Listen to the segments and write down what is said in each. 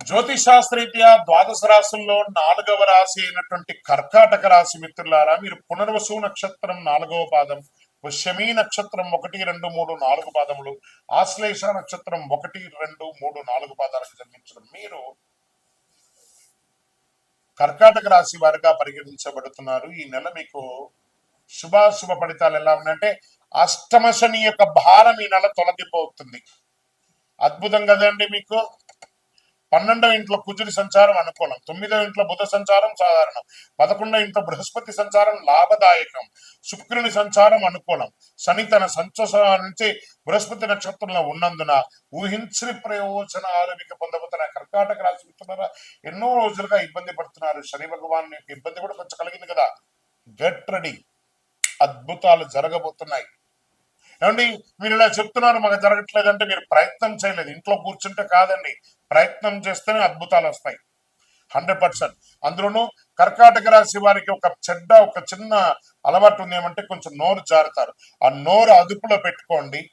జ్యోతిష్ ద్వాదశ రాశుల్లో నాలుగవ రాశి అయినటువంటి కర్కాటక రాశి మిత్రులారా మీరు పునర్వసు నక్షత్రం నాలుగవ పాదం పుష్యమీ నక్షత్రం ఒకటి రెండు మూడు నాలుగు పాదములు ఆశ్లేష నక్షత్రం ఒకటి రెండు మూడు నాలుగు పాదాలకు జన్మించడం. మీరు కర్కాటక రాశి వారిగా పరిగణించబడుతున్నారు. ఈ నెల మీకు శుభాశుభ ఫలితాలు ఎలా ఉన్నాయంటే అష్టమ శని యొక్క భారం ఈ నెల తొలగిపోతుంది. అద్భుతం కదండి మీకు? పన్నెండవ ఇంట్లో కుజుడి సంచారం అనుకూలం తొమ్మిదవ ఇంట్లో బుధ సంచారం సాధారణం పదకొండవ ఇంట్లో బృహస్పతి సంచారం లాభదాయకం శుక్రుని సంచారం అనుకూలం. శని తన సంచోష నుంచి బృహస్పతి నక్షత్రంలో ఉన్నందున ఊహించని ప్రయోజనాలు మీకు పొందబోతున్న కర్కాటక రాశి మిత్రులారా ఎన్నో రోజులుగా ఇబ్బంది పడుతున్నారు. శని భగవాన్ యొక్క ఇబ్బంది కూడా కొంచెం కలిగింది కదా. Get ready. అద్భుతాలు జరగబోతున్నాయి. ఏమండి మీరు ఇలా చెప్తున్నారు మాకు జరగట్లేదు అంటే మీరు ప్రయత్నం చేయలేదు. ఇంట్లో కూర్చుంటే కాదండి ప్రయత్నం చేస్తేనే అద్భుతాలు వస్తాయి. Hundred percent. అందులోనూ కర్కాటక రాశి వారికి ఒక చెడ్డ ఒక చిన్న అలవాటు ఉంది. ఏమంటే కొంచెం నోరు జారుతారు. ఆ నోరు అదుపులో పెట్టుకోండి.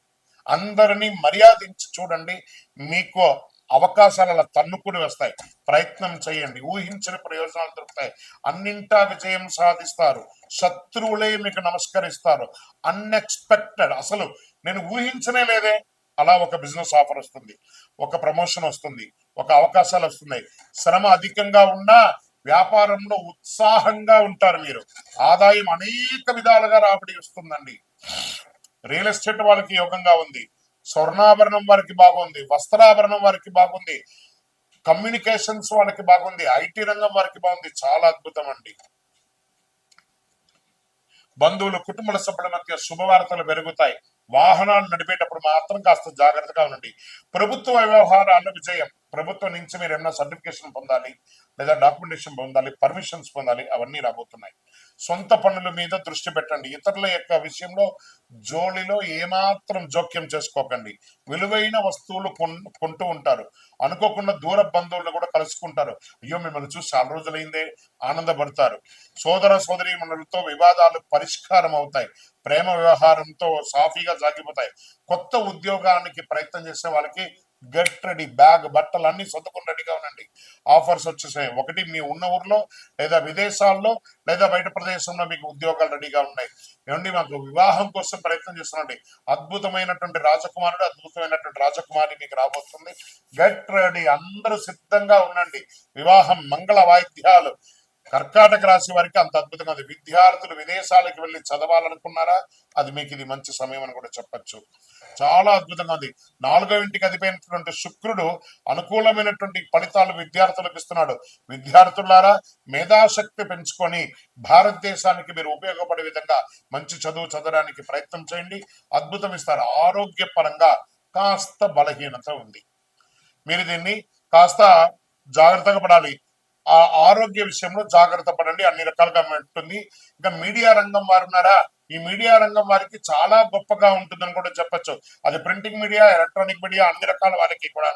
అందరినీ మర్యాదించి చూడండి. మీకు అవకాశాలు అలా తన్నుకుని వస్తాయి. ప్రయత్నం చేయండి. ఊహించిన ప్రయోజనాలు దొరుకుతాయి. అన్నింటా విజయం సాధిస్తారు. శత్రువులే మీకు నమస్కరిస్తారు. అన్ఎక్స్పెక్టెడ్ అసలు నేను ఊహించనే లేదే. అలా ఒక బిజినెస్ ఆఫర్ వస్తుంది. ఒక ప్రమోషన్ వస్తుంది. ఒక అవకాశాలు వస్తున్నాయి. శ్రమ అధికంగా ఉన్నా వ్యాపారంలో ఉత్సాహంగా ఉంటారు మీరు. ఆదాయం అనేక విధాలుగా రాబడి వస్తుందండి. రియల్ ఎస్టేట్ వాళ్ళకి యోగంగా ఉంది. స్వర్ణాభరణం వారికి బాగుంది వస్త్రాభరణం వారికి బాగుంది కమ్యూనికేషన్స్ వాళ్ళకి బాగుంది ఐటీ రంగం వారికి బాగుంది చాలా అద్భుతం అండి. బంధువులు కుటుంబ సభ్యుల మధ్య శుభవార్తలు పెరుగుతాయి. వాహనాలు నడిపేటప్పుడు మాత్రం కాస్త జాగ్రత్తగా ఉండండి. ప్రభుత్వ వ్యవహారాల విజయం. ప్రభుత్వం నుంచి మీరు ఏమైనా సర్టిఫికేషన్ పొందాలి లేదా డాక్యుమెంటేషన్ పొందాలి పర్మిషన్స్ పొందాలి అవన్నీ రాబోతున్నాయి. సొంత పనుల మీద దృష్టి పెట్టండి. ఇతరుల యొక్క విషయంలో జోలిలో ఏమాత్రం జోక్యం చేసుకోకండి. విలువైన వస్తువులు కొన్- కొంటూ ఉంటారు. అనుకోకుండా దూర బంధువులను కూడా కలుసుకుంటారు. అయ్యో మిమ్మల్ని చూసి చాలా రోజులైందే ఆనందపడతారు. సోదర సోదరీమణులతో వివాదాలు పరిష్కారం అవుతాయి. ప్రేమ వ్యవహారంతో సాఫీగా సాగిపోతాయి. కొత్త ఉద్యోగానికి ప్రయత్నం చేసే వాళ్ళకి గెట్ రెడీ. బ్యాగ్ బట్టలు అన్ని సొంతకుని రెడీగా ఉండండి. ఆఫర్స్ వచ్చేసాయి. ఒకటి మీ ఉన్న ఊర్లో లేదా విదేశాల్లో లేదా బయట ప్రదేశంలో మీకు ఉద్యోగాలు రెడీగా ఉన్నాయి. ఏమండి మాకు వివాహం కోసం ప్రయత్నం చేస్తున్నాండి అద్భుతమైనటువంటి రాజకుమారుడు అద్భుతమైనటువంటి రాజకుమారి మీకు రాబోతుంది. Get ready. అందరూ సిద్ధంగా ఉండండి. వివాహం మంగళ వాయిద్యాలు. కర్కాటక రాశి వారికి అంత అద్భుతంగా ఉంది. విద్యార్థులు విదేశాలకు వెళ్ళి చదవాలనుకున్నారా? అది మీకు ఇది మంచి సమయం అని కూడా చెప్పచ్చు. చాలా అద్భుతంగా ఉంది. నాలుగో ఇంటికి అదిపోయినటువంటి శుక్రుడు అనుకూలమైనటువంటి ఫలితాలు విద్యార్థులకు ఇస్తున్నాడు. విద్యార్థులారా మేధాశక్తి పెంచుకొని భారతదేశానికి మీరు ఉపయోగపడే విధంగా మంచి చదువు చదవడానికి ప్రయత్నం చేయండి. అద్భుతం ఇస్తారు. ఆరోగ్యపరంగా కాస్త బలహీనత ఉంది. మీరు దీన్ని కాస్త జాగ్రత్తగా పడాలి. ఆ ఆరోగ్య విషయంలో జాగ్రత్త పడండి. అన్ని రకాలుగా ఉంటుంది. ఇంకా మీడియా రంగం వారు ఉన్నారా? ఈ మీడియా రంగం వారికి చాలా గొప్పగా ఉంటుందని కూడా చెప్పచ్చు. అది ప్రింటింగ్ మీడియా ఎలక్ట్రానిక్ మీడియా అన్ని రకాల వారికి కూడా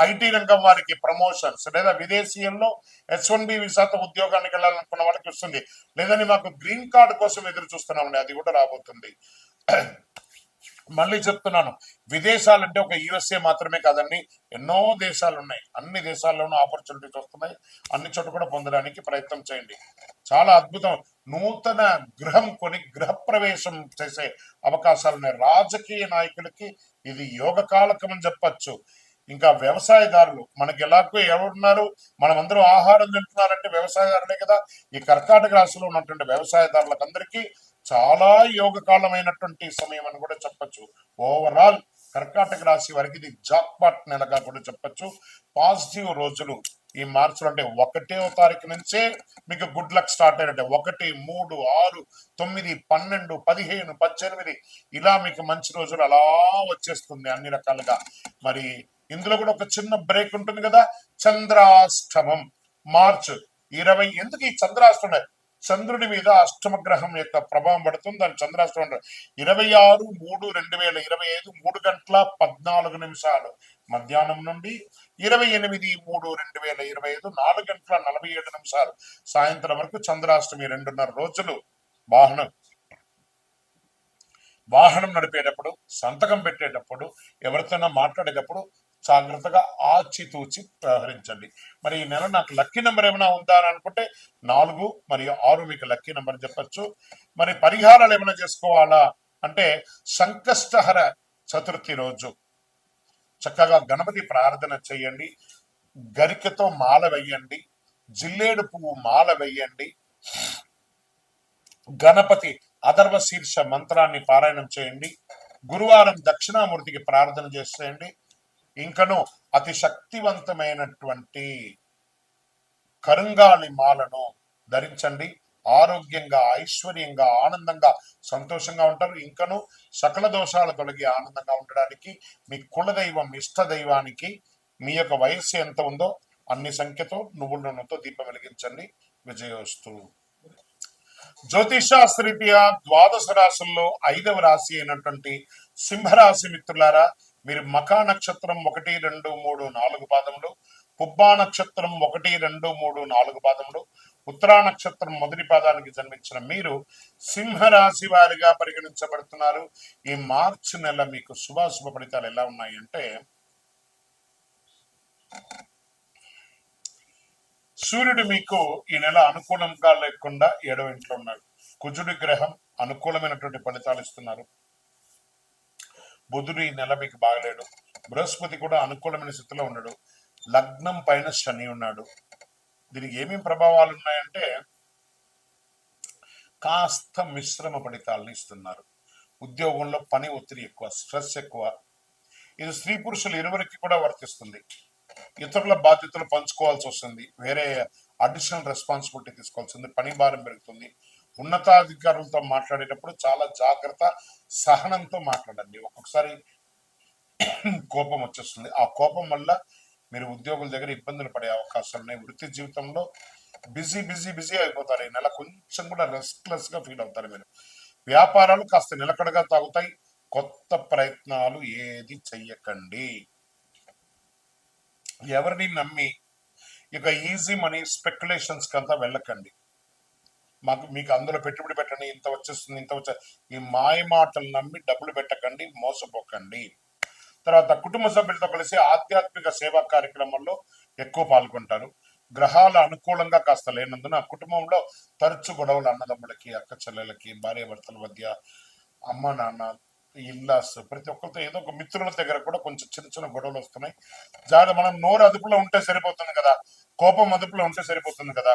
ఐటీ రంగం వారికి ప్రమోషన్స్ లేదా విదేశీయంలో హెచ్ వన్ బి విసాతో ఉద్యోగానికి వెళ్ళాలనుకున్న వారికి వస్తుంది. లేదని మాకు గ్రీన్ కార్డు కోసం ఎదురు చూస్తున్నామండి. అది కూడా రాబోతుంది. మళ్ళీ చెప్తున్నాను. విదేశాలంటే ఒక యుఎస్ఏ మాత్రమే కాదండి ఎన్నో దేశాలు ఉన్నాయి అన్ని దేశాల్లోనూ ఆపర్చునిటీస్ వస్తున్నాయి అన్ని చోట కూడా పొందడానికి ప్రయత్నం చేయండి. చాలా అద్భుతం. నూతన గృహం కొని గృహ ప్రవేశం చేసే అవకాశాలు ఉన్నాయి. రాజకీయ నాయకులకి ఇది యోగకాలకం అని చెప్పచ్చు. ఇంకా వ్యవసాయదారులు మనకి ఎలాగో ఎవరున్నారు? మనమందరూ ఆహారం తింటున్నారంటే వ్యవసాయదారులే కదా. ఈ కర్కాటక రాశిలో ఉన్నటువంటి వ్యవసాయదారులకు అందరికీ చాలా యోగకాలమైనటువంటి సమయం అని కూడా చెప్పొచ్చు. ఓవరాల్ కర్కాటక రాశి వారికి ఇది జాక్పాట్ నెలగా కూడా చెప్పొచ్చు. పాజిటివ్ రోజులు ఈ మార్చిలో అంటే ఒకటో తారీఖు నుంచే మీకు గుడ్ లక్ స్టార్ట్ అయినట్టే. ఒకటి మూడు ఆరు తొమ్మిది పన్నెండు పదిహేను పద్దెనిమిది ఇలా మీకు మంచి రోజులు అలా వచ్చేస్తుంది అన్ని రకాలుగా. మరి ఇందులో కూడా ఒక చిన్న బ్రేక్ ఉంటుంది కదా చంద్రాష్టమం. మార్చ్ ఇరవై ఎందుకు ఈ చంద్రాష్టమం? చంద్రుడి మీద అష్టమ గ్రహం యొక్క ప్రభావం పడుతుంది. దాని చంద్రాష్టమం అంటారు. ఇరవై ఆరు మూడు రెండు వేల ఇరవై ఐదు మూడు గంటల పద్నాలుగు నిమిషాలు. మధ్యాహ్నం నుండి ఇరవై ఎనిమిది మూడు రెండు వేల ఇరవై ఐదు నాలుగు గంటల నలభై ఏడు నిమిషాలు. సాయంత్రం వరకు చంద్రాష్టమి రెండున్నర రోజులు వాహనం. వాహనం నడిపేటప్పుడు సంతకం పెట్టేటప్పుడు ఎవరితోనో మాట్లాడేటప్పుడు జాగ్రత్తగా ఆచితూచి ప్రవహరించండి మరి ఈ నెల నాకు లక్కీ నెంబర్ ఏమైనా ఉందా అని అనుకుంటే నాలుగు మరియు ఆరు మీకు లక్కీ నెంబర్ చెప్పొచ్చు. మరి పరిహారాలు ఏమైనా చేసుకోవాలా అంటే సంకష్టహర చతుర్థి రోజు. చక్కగా గణపతి ప్రార్థన చేయండి. గరికతో మాల వెయ్యండి జిల్లేడు పువ్వు మాల వెయ్యండి గణపతి అధర్వ శీర్ష మంత్రాన్ని పారాయణం చేయండి. గురువారం దక్షిణామూర్తికి ప్రార్థన చేసేయండి. ఇంకను అతి శక్తివంతమైనటువంటి కరుంగాలి మాలను ధరించండి. ఆరోగ్యంగా ఐశ్వర్యంగా ఆనందంగా సంతోషంగా ఉంటారు. ఇంకను సకల దోషాలు తొలగి ఆనందంగా ఉండడానికి మీ కులదైవం ఇష్ట దైవానికి మీ యొక్క వయస్సు ఎంత ఉందో అన్ని సంఖ్యతో నువ్వుల నూనెతో దీపం వెలిగించండి. విజయోస్తు. జ్యోతిషాస్త్రీత్యా ద్వాదశ రాశుల్లో ఐదవ రాశి అయినటువంటి సింహరాశి మిత్రులారా మీరు మకా నక్షత్రం ఒకటి రెండు మూడు నాలుగు పాదములు పుబ్బా నక్షత్రం ఒకటి రెండు మూడు నాలుగు పాదములు ఉత్తరా నక్షత్రం మొదటి పాదానికి జన్మించిన మీరు సింహరాశి వారిగా పరిగణించబడుతున్నారు. ఈ మార్చి నెల మీకు శుభాశుభ ఫలితాలు ఎలా ఉన్నాయి అంటే సూర్యుడు మీకు ఈ నెల అనుకూలంగా లేకుండా ఏడవ ఇంట్లో ఉన్నాడు. కుజుడి గ్రహం అనుకూలమైనటువంటి ఫలితాలు ఇస్తున్నారు. బుధుడు ఈ నెల మీకు బాగలేడు. బృహస్పతి కూడా అనుకూలమైన స్థితిలో ఉన్నాడు. లగ్నం పైన శని ఉన్నాడు. దీనికి ఏమేమి ప్రభావాలు ఉన్నాయంటే కాస్త మిశ్రమ ఫలితాలను ఇస్తున్నారు. ఉద్యోగంలో పని ఒత్తిడి ఎక్కువ స్ట్రెస్ ఎక్కువ. ఇది స్త్రీ పురుషులు ఇరువురికి కూడా వర్తిస్తుంది. ఇతరుల బాధ్యతలు పంచుకోవాల్సి వస్తుంది. వేరే అడిషనల్ రెస్పాన్సిబిలిటీ తీసుకోవాల్సింది పని భారం పెరుగుతుంది. ఉన్నతాధికారులతో మాట్లాడేటప్పుడు చాలా జాగ్రత్త సహనంతో మాట్లాడండి. ఒక్కొక్కసారి కోపం వచ్చేస్తుంది. ఆ కోపం వల్ల మీరు ఉద్యోగుల దగ్గర ఇబ్బందులు పడే అవకాశాలు ఉన్నాయి. వృత్తి జీవితంలో బిజీ బిజీ బిజీ అయిపోతారు. ఈ నెల కొంచెం కూడా రెస్ట్లెస్గా ఫీల్ అవుతారు మీరు. వ్యాపారాలు కాస్త నిలకడగా తాగుతాయి. కొత్త ప్రయత్నాలు ఏది చెయ్యకండి. ఎవరిని నమ్మి ఇక ఈజీ మనీ స్పెక్యులేషన్స్కి అంతా వెళ్ళకండి. మాకు మీకు అందులో పెట్టుబడి పెట్టండి ఇంత వచ్చేస్తుంది ఇంత వచ్చే ఈ మాయ మాటలు నమ్మి డబ్బులు పెట్టకండి మోసపోకండి. తర్వాత కుటుంబ సభ్యులతో కలిసి ఆధ్యాత్మిక సేవా కార్యక్రమాల్లో ఎక్కువ పాల్గొంటారు. గ్రహాల అనుకూలంగా కాస్త లేనందున కుటుంబంలో తరచు గొడవలు అన్నదమ్ములకి అక్క చెల్లెలకి భార్య భర్తల మధ్య అమ్మ నాన్న ఇల్లాస్ ప్రతి ఒక్కరితో ఏదో ఒక మిత్రుల దగ్గర కూడా కొంచెం చిన్న చిన్న గొడవలు వస్తున్నాయి. జాగ్రత్త మనం నోరు అదుపులో ఉంటే సరిపోతుంది కదా. కోపం అదుపులో ఉంటే సరిపోతుంది కదా.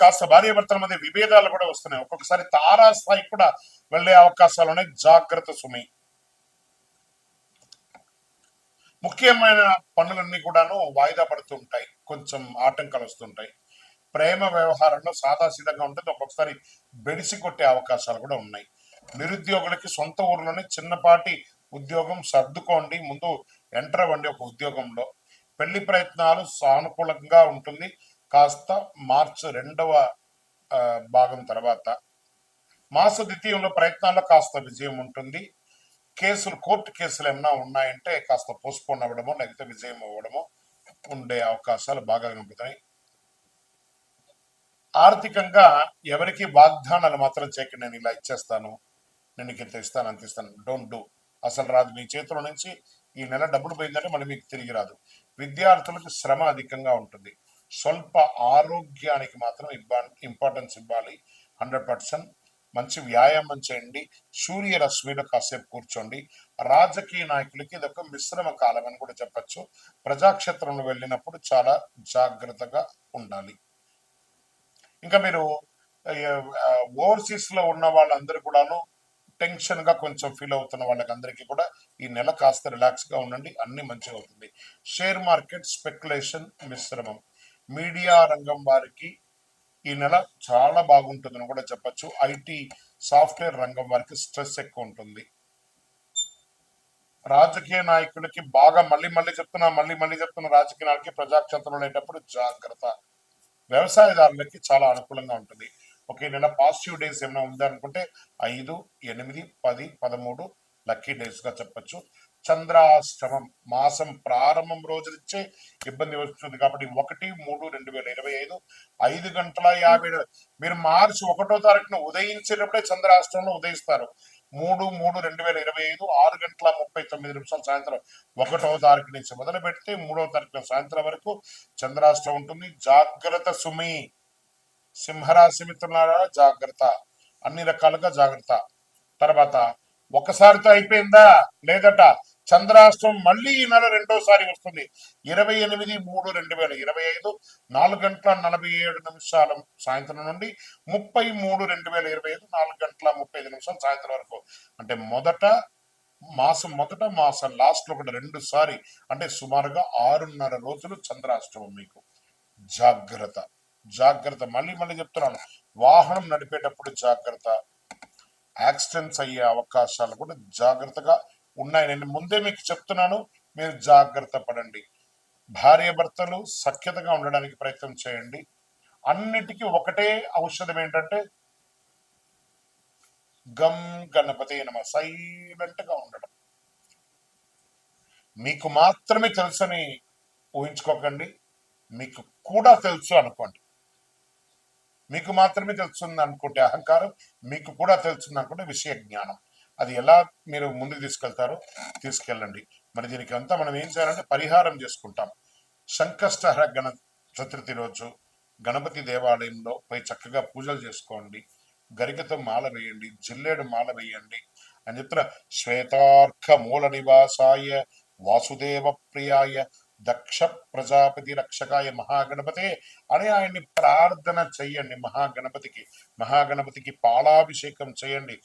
కాస్త భార్యాభర్తల మధ్య విభేదాలు కూడా వస్తున్నాయి. ఒక్కొక్కసారి తారా స్థాయి కూడా వెళ్ళే అవకాశాలు ఉన్నాయి. జాగ్రత్త సుమి. ముఖ్యమైన పనులన్నీ కూడాను వాయిదా పడుతూ ఉంటాయి. కొంచెం ఆటంకాలు వస్తుంటాయి. ప్రేమ వ్యవహారంలో సాదాసీదంగా ఉంటుంది. ఒక్కొక్కసారి బెడిసి కొట్టే అవకాశాలు కూడా ఉన్నాయి. నిరుద్యోగులకి సొంత ఊర్లోనే చిన్నపాటి ఉద్యోగం సర్దుకోండి. ముందు ఎంటర్ అవ్వండి ఒక ఉద్యోగంలో. పెళ్ళి ప్రయత్నాలు సానుకూలంగా ఉంటుంది. కాస్త మార్చి రెండవ భాగం తర్వాత. మాస ద్వితీయంలో ప్రయత్నాల్లో కాస్త విజయం ఉంటుంది. కేసులు కోర్టు కేసులు ఏమైనా ఉన్నాయంటే కాస్త పోస్ట్పోన్ అవ్వడమో లేకపోతే విజయం అవ్వడమో ఉండే అవకాశాలు బాగా కనిపిస్తాయి ఆర్థికంగా ఎవరికి వాగ్దానాలు మాత్రం చేయక నేను ఇలా ఇచ్చేస్తాను. నేను ఇంత ఇస్తాను అంత ఇస్తాను. డోంట్ డూ అసలు రాదు. మీ చేతిలో నుంచి ఈ నెల డబ్బులు పోయిందంటే మళ్ళీ మీకు తిరిగి రాదు. విద్యార్థులకు శ్రమ అధికంగా ఉంటుంది. స్వల్ప ఆరోగ్యానికి మాత్రం ఇబ్బా ఇంపార్టెన్స్ ఇవ్వాలి. హండ్రెడ్ పర్సెంట్ మంచి వ్యాయామం చేయండి. సూర్యరశ్మిలో కాసేపు కూర్చోండి. రాజకీయ నాయకులకి ఇది ఒక మిశ్రమ కాలం అని కూడా చెప్పొచ్చు. ప్రజాక్షేత్రంలో వెళ్ళినప్పుడు చాలా జాగ్రత్తగా ఉండాలి. ఇంకా మీరు ఓవర్సీస్లో ఉన్న వాళ్ళందరూ కూడాను టెన్షన్గా కొంచెం ఫీల్ అవుతున్న వాళ్ళకి అందరికీ కూడా ఈ నెల కాస్త రిలాక్స్గా ఉండండి అన్ని మంచిగా అవుతుంది. షేర్ మార్కెట్ స్పెక్యులేషన్ మిశ్రమం. మీడియా రంగం వారికి ఈ నెల చాలా బాగుంటుందని కూడా చెప్పొచ్చు. ఐటీ సాఫ్ట్వేర్ రంగం వారికి స్ట్రెస్ ఎక్కువ ఉంటుంది. రాజకీయ నాయకులకి బాగా మళ్ళీ మళ్ళీ చెప్తున్నా మళ్ళీ మళ్ళీ చెప్తున్న రాజకీయ నాయకులకి ప్రజాక్షేత్రంలో ఉండేటప్పుడు జాగ్రత్త. వ్యవసాయదారులకి చాలా అనుకూలంగా ఉంటుంది. ఒక నెల పాజిటివ్ డేస్ ఏమైనా ఉందనుకుంటే ఐదు ఎనిమిది పది పదమూడు లక్కీ డేస్గా చెప్పచ్చు. చెప్పొచ్చు చంద్రాష్టమం మాసం ప్రారంభం రోజునిచ్చే ఇబ్బంది వస్తుంది కాబట్టి ఒకటి మూడు రెండు వేల ఇరవై ఐదు ఐదు గంటల యాభై మీరు మార్చి ఒకటో తారీఖున ఉదయించేటప్పుడే చంద్రాష్టమంలో ఉదయిస్తారు. మూడు మూడు రెండు వేల ఇరవై ఐదు ఆరు గంటల ముప్పై తొమ్మిది నిమిషాలు సాయంత్రం ఒకటో తారీఖు నుంచి మొదలు పెడితే మూడో తారీఖున సాయంత్రం వరకు చంద్రాష్టం ఉంటుంది. జాగ్రత్త సుమి. సింహరాశి మిత్రులారా జాగ్రత్త. అన్ని రకాలుగా జాగ్రత్త. తర్వాత ఒకసారితో అయిపోయిందా? లేదట. చంద్రాష్టం మళ్ళీ ఈ నెల రెండోసారి వస్తుంది. ఇరవై ఎనిమిది మూడు రెండు వేల ఇరవై ఐదు నాలుగు గంటల నలభై ఏడు నిమిషాల సాయంత్రం నుండి ముప్పై మూడు రెండు వేల ఇరవై ఐదు నాలుగు గంటల ముప్పై ఐదు నిమిషాలు సాయంత్రం వరకు. అంటే మొదట మాసం మొదట మాసం లాస్ట్ ఒకటి కూడా రెండు సారి అంటే సుమారుగా ఆరున్నర రోజులు చంద్రాష్టమం మీకు. జాగ్రత్త. జాగ్రత్త. మళ్ళీ మళ్ళీ చెప్తున్నాను. వాహనం నడిపేటప్పుడు జాగ్రత్త. యాక్సిడెంట్స్ అయ్యే అవకాశాలు కూడా జాగ్రత్తగా ఉన్నాయి. నేను ముందే మీకు చెప్తున్నాను మీరు జాగ్రత్త పడండి. భార్య భర్తలు సఖ్యతగా ఉండడానికి ప్రయత్నం చేయండి. అన్నిటికీ ఒకటే ఔషధం ఏంటంటే గమ్ గణపతి నమ సైలెంట్గా ఉండడం. మీకు మాత్రమే తెలుసని ఊహించుకోకండి. మీకు కూడా తెలుసు అనుకోండి. మీకు మాత్రమే తెలుస్తుంది అనుకుంటే అహంకారం మీకు కూడా తెలుస్తుంది అనుకుంటే విషయ జ్ఞానం. అది ఎలా మీరు ముందుకు తీసుకెళ్తారో తీసుకెళ్ళండి. మరి దీనికి అంతా మనం ఏం చేయాలంటే పరిహారం చేసుకుంటాం. సంకష్టహర గణ చతుర్థి రోజు గణపతి దేవాలయంలో పోయి చక్కగా పూజలు చేసుకోండి. గరికతో మాల వేయండి జిల్లేడు మాల వేయండి. అని చెప్తున్న శ్వేతార్క మూల నివాసాయ వాసుదేవ ప్రియాయ దక్ష ప్రజాపతి రక్షకాయ మహాగణపతే అని ఆయన్ని ప్రార్థన చెయ్యండి మహాగణపతికి. మహాగణపతికి పాలాభిషేకం చేయండి.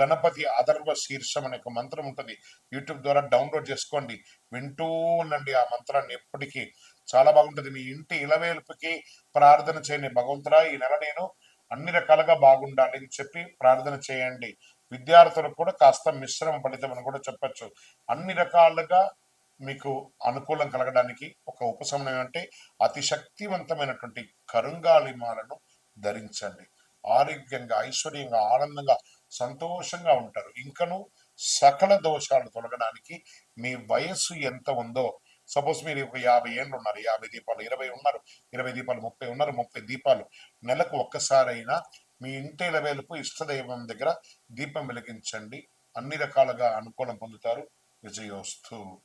గణపతి అధర్వ శీర్షం అనే ఒక మంత్రం ఉంటుంది. యూట్యూబ్ ద్వారా డౌన్లోడ్ చేసుకోండి. వింటూ ఉండండి ఆ మంత్రాన్ని ఎప్పటికీ. చాలా బాగుంటుంది. మీ ఇంటి ఇలవేల్పుకి ప్రార్థన చేయండి. భగవంతుడా ఈ నెల నేను అన్ని రకాలుగా బాగుండాలి అని చెప్పి ప్రార్థన చేయండి. విద్యార్థులకు కూడా కాస్త మిశ్రమ ఫలితం అని కూడా చెప్పొచ్చు. అన్ని రకాలుగా మీకు అనుకూలం కలగడానికి ఒక ఉపశమనం అంటే అతి శక్తివంతమైనటువంటి కరుంగాలిమాలను ధరించండి. ఆరోగ్యంగా ఐశ్వర్యంగా ఆనందంగా సంతోషంగా ఉంటారు. ఇంకను సకల దోషాలు తొలగడానికి మీ వయస్సు ఎంత ఉందో సపోజ్ మీరు ఒక యాభై ఏళ్ళు ఉన్నారు యాభై దీపాలు ఇరవై ఉన్నారు ఇరవై దీపాలు ముప్పై ఉన్నారు ముప్పై దీపాలు నెలకు ఒక్కసారైనా మీ ఇంటి వేలుపు ఇష్టదైవం దగ్గర దీపం వెలిగించండి. అన్ని రకాలుగా అనుకూలం పొందుతారు. విజయోస్తు.